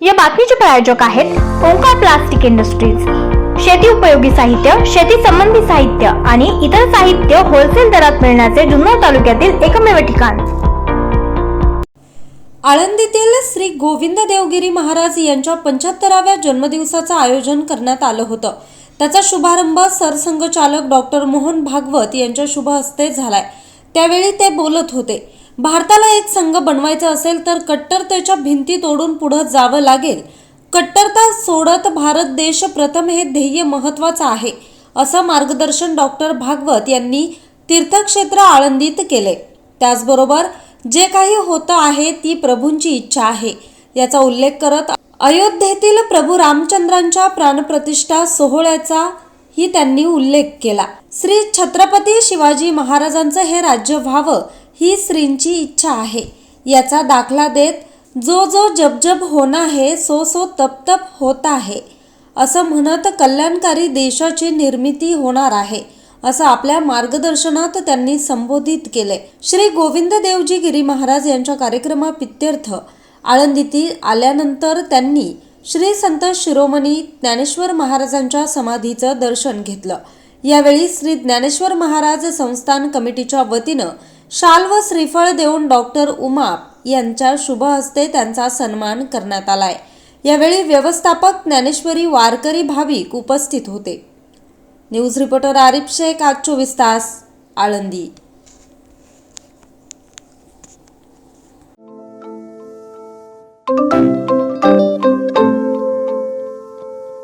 या बातमीचे प्रायोजक आहेत ओंकार प्लास्टिक इंडस्ट्रीज. शेती उपयोगी साहित्य शेती संबंधी साहित्य आणि इतर साहित्य होलसेल दरात मिळण्याचे जुन्नर तालुक्यातील एकमेव ठिकाण. आळंदीतील श्री गोविंद देवगिरी महाराज यांच्या पंच्याहत्तराव्या जन्मदिवसाचं आयोजन करण्यात आलं होतं. त्याचा शुभारंभ सरसंघचालक डॉक्टर मोहन भागवत यांच्या शुभ हस्ते झालाय. त्यावेळी ते बोलत होते. भारताला एक संघ बनवायचा असेल तर कट्टरतेच्या भिंती तोडून पुढं जावं लागेल. कट्टरता सोडत भारत देश प्रथम हे ध्येय महत्वाचं आहे असं मार्गदर्शन डॉक्टर भागवत यांनी तीर्थक्षेत्र आळंदीत केले. त्याचबरोबर जे काही होतं आहे ती प्रभूंची इच्छा आहे याचा उल्लेख करत अयोध्येतील प्रभू रामचंद्रांच्या प्राणप्रतिष्ठा सोहळ्याचा ही त्यांनी उल्लेख केला. श्री छत्रपती शिवाजी महाराजांचं हे राज्य व्हावं ही श्रींची इच्छा आहे. याचा दाखला देत जो जो जब होणं आहे सो सो तपतप होत आहे. असं म्हणत कल्याणकारी देशाची निर्मिती होणार आहे असं आपल्या मार्गदर्शनात त्यांनी संबोधित केले श्री गोविंद देवजी गिरी महाराज यांच्या कार्यक्रमापित्यर्थ आळंदीतील आल्यानंतर त्यांनी श्री संत शिरोमणी ज्ञानेश्वर महाराजांच्या समाधीचं दर्शन घेतलं. यावेळी श्री ज्ञानेश्वर महाराज संस्थान कमिटीच्या वतीनं शाल व श्रीफळ देऊन डॉक्टर उमा यांच्या शुभ हस्ते त्यांचा सन्मान करण्यात आलाय. यावेळी व्यवस्थापक ज्ञानेश्वरी वारकरी भाविक उपस्थित होते. न्यूज रिपोर्टर आरिफ शेख आज चोवीस तास आळंदी.